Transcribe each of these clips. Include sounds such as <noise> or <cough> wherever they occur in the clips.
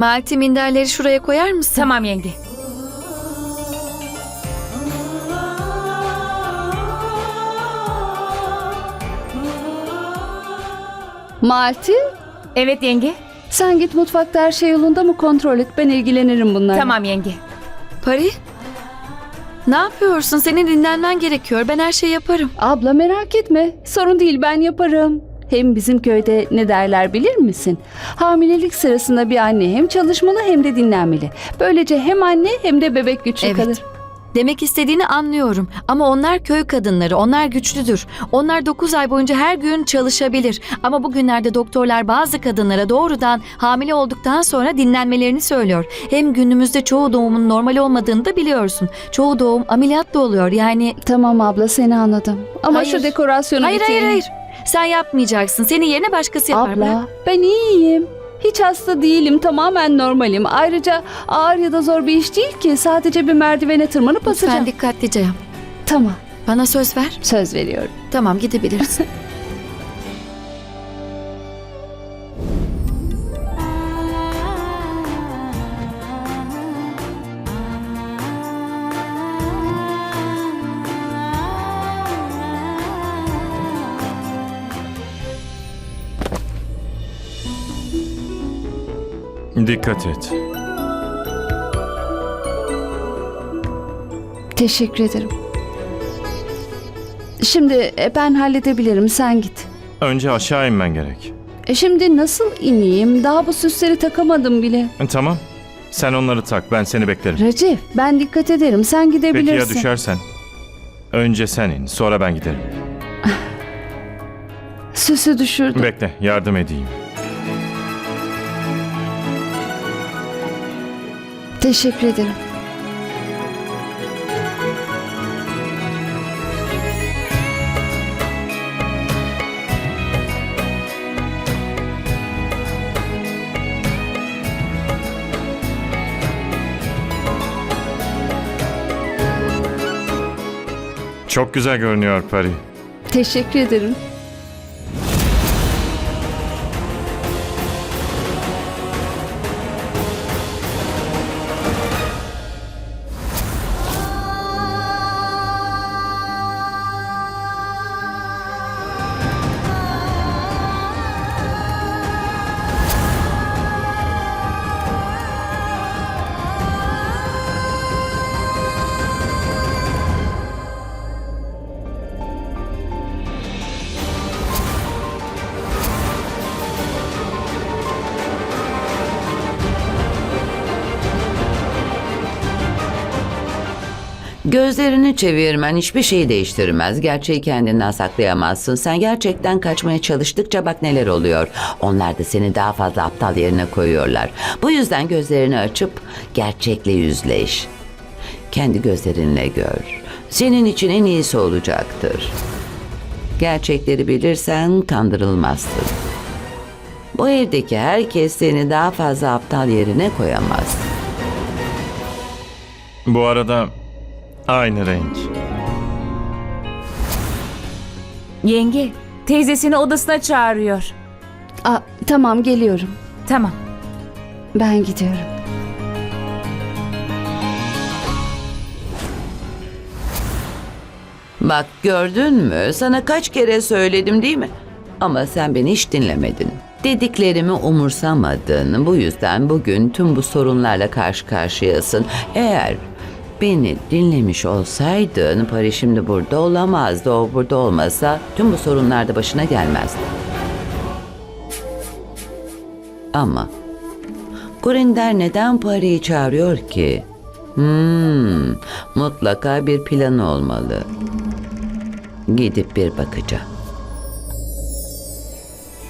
Malti minderleri şuraya koyar mısın? Tamam yenge. Malti, Evet yenge. sen git mutfakta her şey yolunda mı kontrol et. Ben ilgilenirim bunlarla. Tamam yenge. Pari? Ne yapıyorsun? Senin dinlenmen gerekiyor. Ben her şeyi yaparım. Abla merak etme. Sorun değil ben yaparım. Hem bizim köyde ne derler bilir misin? Hamilelik sırasında bir anne hem çalışmalı hem de dinlenmeli. Böylece hem anne hem de bebek güçlü Evet. kalır. Demek istediğini anlıyorum. Ama onlar köy kadınları. Onlar güçlüdür. Onlar 9 ay boyunca her gün çalışabilir. Ama bugünlerde doktorlar bazı kadınlara doğrudan hamile olduktan sonra dinlenmelerini söylüyor. Hem günümüzde çoğu doğumun normal olmadığını da biliyorsun. Çoğu doğum ameliyatla oluyor. Yani Tamam abla seni anladım. Ama Hayır. şu dekorasyonu hayır hayır bitirelim. hayır. Sen yapmayacaksın. Senin yerine başkası yapar. Abla Bırak. ben iyiyim. Hiç hasta değilim tamamen normalim. Ayrıca ağır ya da zor bir iş değil ki. Sadece bir merdivene tırmanıp basacağım. Lütfen dikkatlice yap. Tamam Bana söz ver. söz veriyorum. Tamam gidebilirsin. <laughs> Dikkat et. Teşekkür ederim. Şimdi e, ben halledebilirim sen git. Önce aşağı inmen gerek. E şimdi nasıl ineyim? Daha bu süsleri takamadım bile. E, Tamam. Sen onları tak. Ben seni beklerim. Recep ben dikkat ederim. Sen Peki gidebilirsin. ya düşersen? Önce sen in. Sonra ben giderim. Süsü düşürdüm. Bekle. Yardım edeyim. Teşekkür ederim. Çok güzel görünüyor Pari. Teşekkür ederim. Gözlerini çevirmen hiçbir şeyi değiştirmez. Gerçeği kendinden saklayamazsın. Sen gerçekten kaçmaya çalıştıkça bak neler oluyor. Onlar da seni daha fazla aptal yerine koyuyorlar. Bu yüzden gözlerini açıp gerçekle yüzleş. Kendi gözlerinle gör. Senin için en iyisi olacaktır. Gerçekleri bilirsen kandırılmazsın. Bu evdeki herkes seni daha fazla aptal yerine koyamaz. Bu arada aynı renk. Yenge, teyzesini odasına çağırıyor. Aa, tamam geliyorum. Tamam. Ben gidiyorum. Bak gördün mü? Sana kaç kere söyledim değil mi? Ama sen beni hiç dinlemedin. Dediklerimi umursamadın. Bu yüzden bugün tüm bu sorunlarla karşı karşıyasın. Eğer beni dinlemiş olsaydın Pari şimdi burada olamazdı. O burada olmasa tüm bu sorunlar da başına gelmezdi. Ama Gurinder neden Pari'yi çağırıyor ki? Hmm, mutlaka bir planı olmalı. Gidip bir bakacağım.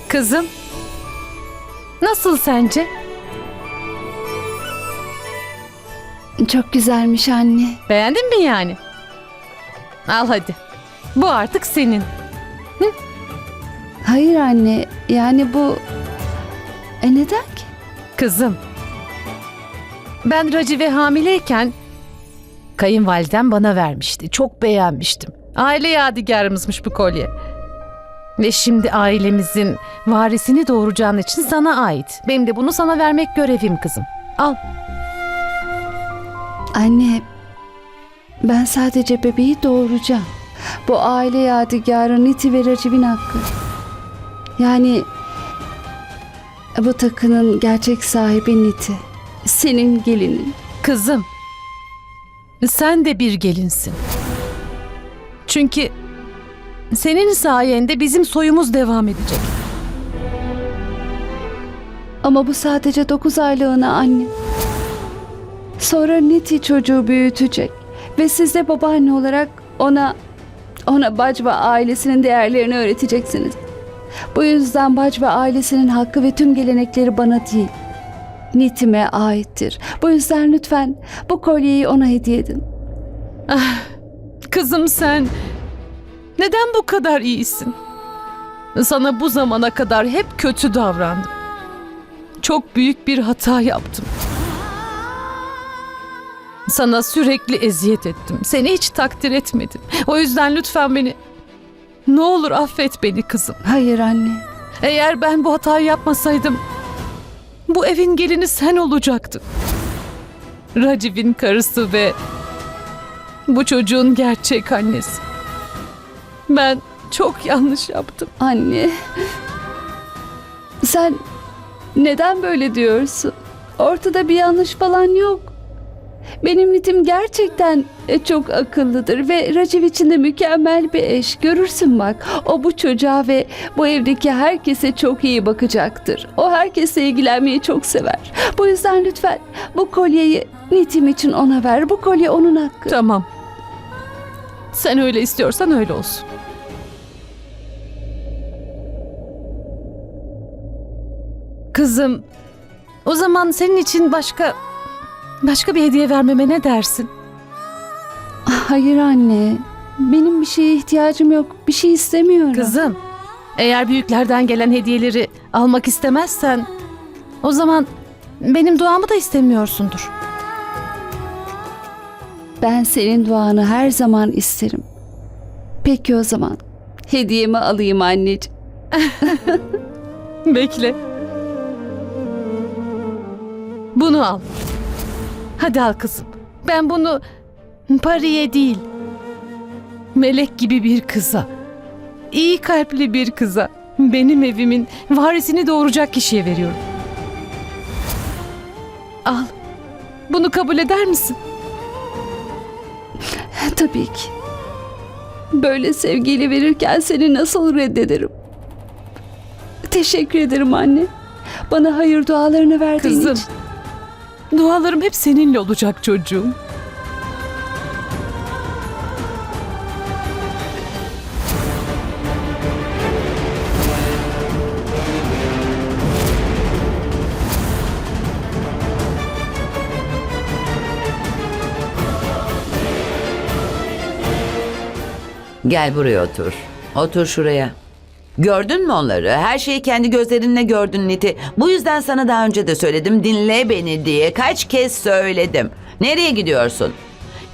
Kızım. Nasıl sence? Çok güzelmiş anne. Beğendin mi yani? Al hadi. Bu artık senin. Hayır anne yani bu... E neden ki? Kızım. Ben Racive hamileyken kayınvalidem bana vermişti. Çok beğenmiştim. Aile yadigarımızmış bu kolye. Ve şimdi ailemizin varisini doğuracağın için sana ait. Benim de bunu sana vermek görevim kızım. Al. Anne, ben sadece bebeği doğuracağım. Bu aile yadigarı Niti ve Raciv'in hakkı. Yani bu takının gerçek sahibi Niti. Senin gelinin. Kızım. Sen de bir gelinsin. Çünkü senin sayende bizim soyumuz devam edecek. Ama bu sadece 9 aylığına anne. Sonra Niti çocuğu büyütecek. Ve siz de babaanne olarak ona ona Bacva ailesinin değerlerini öğreteceksiniz. Bu yüzden Bacva ailesinin hakkı ve tüm gelenekleri bana değil, Niti'me aittir. Bu yüzden lütfen bu kolyeyi ona hediye edin. Kızım sen neden bu kadar iyisin? Sana bu zamana kadar hep kötü davrandım. Çok büyük bir hata yaptım. Sana sürekli eziyet ettim. Seni hiç takdir etmedim. O yüzden lütfen beni ne olur affet beni kızım. Hayır anne. Eğer ben bu hatayı yapmasaydım bu evin gelini sen olacaktın. Raciv'in karısı ve bu çocuğun gerçek annesi. Ben çok yanlış yaptım. Anne. Sen neden böyle diyorsun? Ortada bir yanlış falan yok. Benim Nitim gerçekten e, çok akıllıdır ve Raciv için de mükemmel bir eş. Görürsün bak. O bu çocuğa ve bu evdeki herkese çok iyi bakacaktır. O herkesle ilgilenmeyi çok sever. Bu yüzden lütfen bu kolyeyi Nitim için ona ver. Bu kolye onun hakkı. Tamam. Sen öyle istiyorsan öyle olsun. Kızım, o zaman senin için başka başka bir hediye vermeme ne dersin? Hayır anne. Benim bir şeye ihtiyacım yok. Bir şey istemiyorum. Kızım, eğer büyüklerden gelen hediyeleri almak istemezsen o zaman benim duamı da istemiyorsundur. Ben senin duanı her zaman isterim. Peki o zaman. Hediyemi alayım anneciğim. <laughs> Bekle. Bunu al. Hadi al kızım. Ben bunu Pariye değil. Melek gibi bir kıza. iyi kalpli bir kıza. Benim evimin varisini doğuracak kişiye veriyorum. Al. Bunu kabul eder misin? Tabii ki. Böyle sevgiyle verirken seni nasıl reddederim? Teşekkür ederim anne. Bana hayır dualarını verdiğin Kızım. için. Dualarım hep seninle olacak çocuğum. Gel buraya otur. Otur şuraya. Gördün mü onları? Her şeyi kendi gözlerinle gördün Niti. Bu yüzden sana daha önce de söyledim dinle beni diye. Kaç kez söyledim. Nereye gidiyorsun?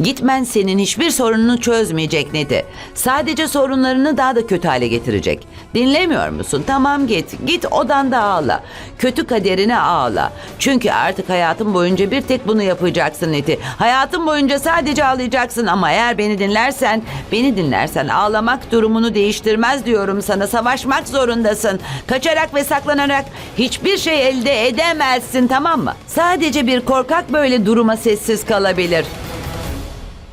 Gitmen senin hiçbir sorununu çözmeyecek Niti. Sadece sorunlarını daha da kötü hale getirecek. Dinlemiyor musun? Tamam git. Git odanda ağla. Kötü kaderine ağla. Çünkü artık hayatın boyunca bir tek bunu yapacaksın Niti. Hayatın boyunca sadece ağlayacaksın ama eğer beni dinlersen, beni dinlersen ağlamak durumunu değiştirmez diyorum sana. Savaşmak zorundasın. Kaçarak ve saklanarak hiçbir şey elde edemezsin tamam mı? Sadece bir korkak böyle duruma sessiz kalabilir.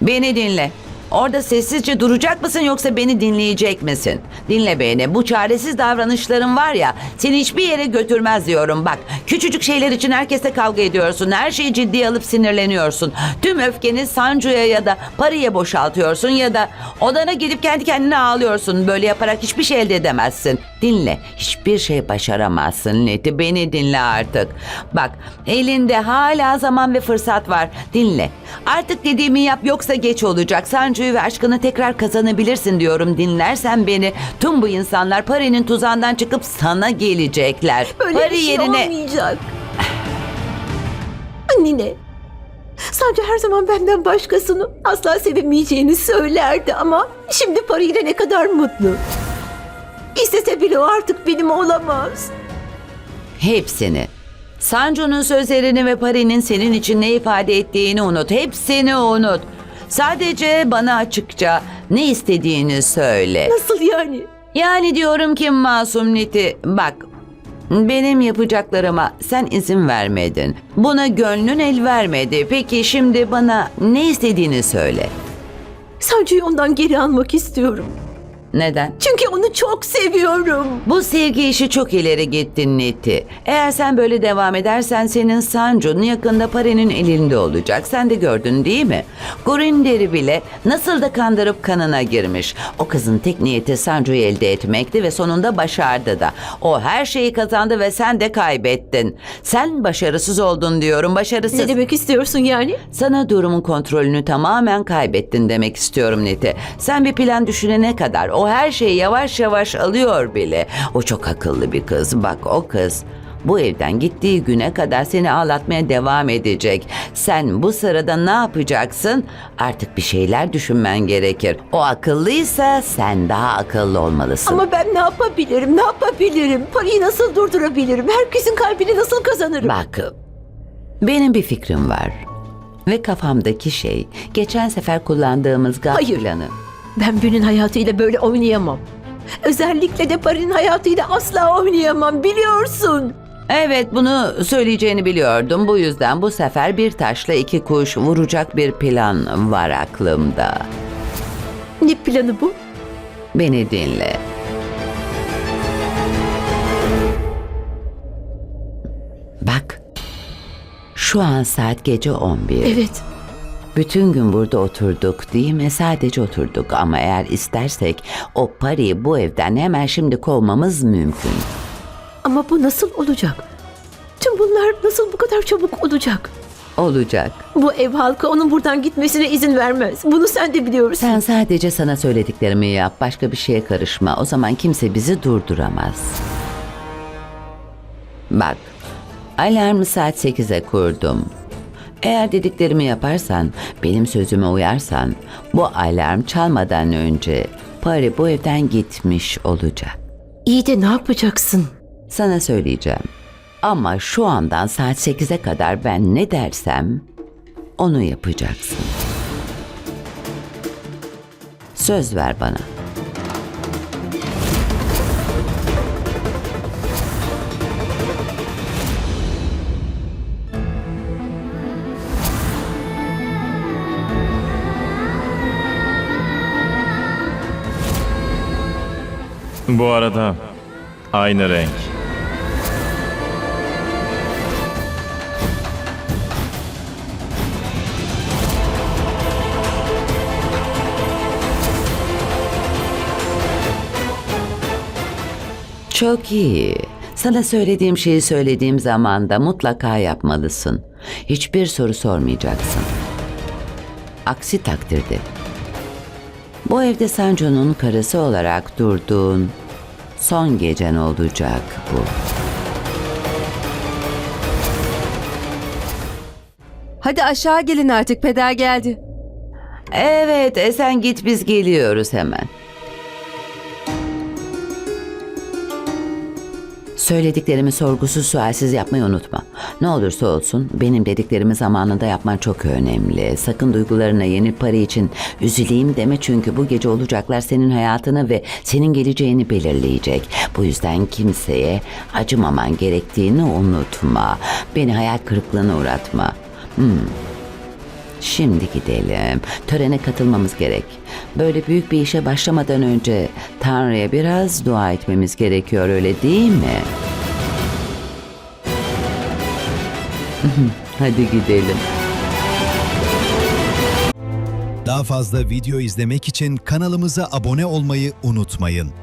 Beni dinle. Orada sessizce duracak mısın yoksa beni dinleyecek misin? Dinle beni. Bu çaresiz davranışların var ya seni hiçbir yere götürmez diyorum. Bak küçücük şeyler için herkese kavga ediyorsun. Her şeyi ciddiye alıp sinirleniyorsun. Tüm öfkeni Sancu'ya ya da Pari'ye boşaltıyorsun ya da odana gidip kendi kendine ağlıyorsun. Böyle yaparak hiçbir şey elde edemezsin. Dinle. Hiçbir şey başaramazsın Neti. Beni dinle artık. Bak elinde hala zaman ve fırsat var. Dinle. Artık dediğimi yap yoksa geç olacak. Sancu'yu ve aşkını tekrar kazanabilirsin diyorum. Dinlersen beni tüm bu insanlar Pari'nin tuzağından çıkıp sana gelecekler. Böyle Pari bir şey yerine olmayacak. Annene. Sadece her zaman benden başkasını asla sevemeyeceğini söylerdi ama şimdi Pari'yle ne kadar mutlu. İstese bile o artık benim olamaz. Hepsini. Sancu'nun sözlerini ve Pari'nin senin için ne ifade ettiğini unut. Hepsini unut. Sadece bana açıkça ne istediğini söyle. Nasıl yani? Yani diyorum ki Masum Niti bak benim yapacaklarıma sen izin vermedin. Buna gönlün el vermedi. Peki şimdi bana ne istediğini söyle. Sancı'yı ondan geri almak istiyorum. Neden? Çünkü onu çok seviyorum. Bu sevgi işi çok ileri gitti Niti. Eğer sen böyle devam edersen senin Sancu'nun yakında Pari'nin elinde olacak. Sen de gördün değil mi? Gorinder'i bile nasıl da kandırıp kanına girmiş. O kızın tek niyeti Sancu'yu elde etmekti ve sonunda başardı da. O her şeyi kazandı ve sen de kaybettin. Sen başarısız oldun diyorum, başarısız. Ne demek istiyorsun yani? Sana durumun kontrolünü tamamen kaybettin demek istiyorum Neti. Sen bir plan düşünene kadar o her şeyi yavaş yavaş alıyor bile. O çok akıllı bir kız. Bak o kız bu evden gittiği güne kadar seni ağlatmaya devam edecek. Sen bu sırada ne yapacaksın? Artık bir şeyler düşünmen gerekir. O akıllıysa sen daha akıllı olmalısın. Ama ben ne yapabilirim? Ne yapabilirim? Parayı nasıl durdurabilirim? Herkesin kalbini nasıl kazanırım? Bak, benim bir fikrim var. Ve kafamdaki şey geçen sefer kullandığımız gaz Hayır. planı. Ben birinin hayatıyla böyle oynayamam. Özellikle de Pari'nin hayatıyla asla oynayamam biliyorsun. Evet bunu söyleyeceğini biliyordum. Bu yüzden bu sefer bir taşla iki kuş vuracak bir plan var aklımda. Ne planı bu? Beni dinle. Bak. Şu an saat gece 11. Evet. Bütün gün burada oturduk değil mi? Sadece oturduk ama eğer istersek o parayı bu evden hemen şimdi kovmamız mümkün. Ama bu nasıl olacak? Tüm bunlar nasıl bu kadar çabuk olacak? Olacak. Bu ev halkı onun buradan gitmesine izin vermez. Bunu sen de biliyorsun. Sen sadece sana söylediklerimi yap. Başka bir şeye karışma. O zaman kimse bizi durduramaz. Bak. Alarmı saat 8'e kurdum. Eğer dediklerimi yaparsan, benim sözüme uyarsan, bu alarm çalmadan önce Pari bu evden gitmiş olacak. İyi de ne yapacaksın? Sana söyleyeceğim. Ama şu andan saat 8'e kadar ben ne dersem onu yapacaksın. Söz ver bana. Bu arada aynı renk. Çok iyi. Sana söylediğim şeyi söylediğim zaman da mutlaka yapmalısın. Hiçbir soru sormayacaksın. Aksi takdirde bu evde Sancho'nun karısı olarak durduğun son gecen olacak bu. Hadi aşağı gelin artık peder geldi. Evet, e sen git biz geliyoruz hemen. Söylediklerimi sorgusuz sualsiz yapmayı unutma. Ne olursa olsun benim dediklerimi zamanında yapman çok önemli. Sakın duygularına yenip para için üzüleyim deme çünkü bu gece olacaklar senin hayatını ve senin geleceğini belirleyecek. Bu yüzden kimseye acımaman gerektiğini unutma. Beni hayal kırıklığına uğratma. Hmm. Şimdi gidelim. Törene katılmamız gerek. Böyle büyük bir işe başlamadan önce Tanrı'ya biraz dua etmemiz gerekiyor öyle değil mi? <laughs> Hadi gidelim. Daha fazla video izlemek için kanalımıza abone olmayı unutmayın.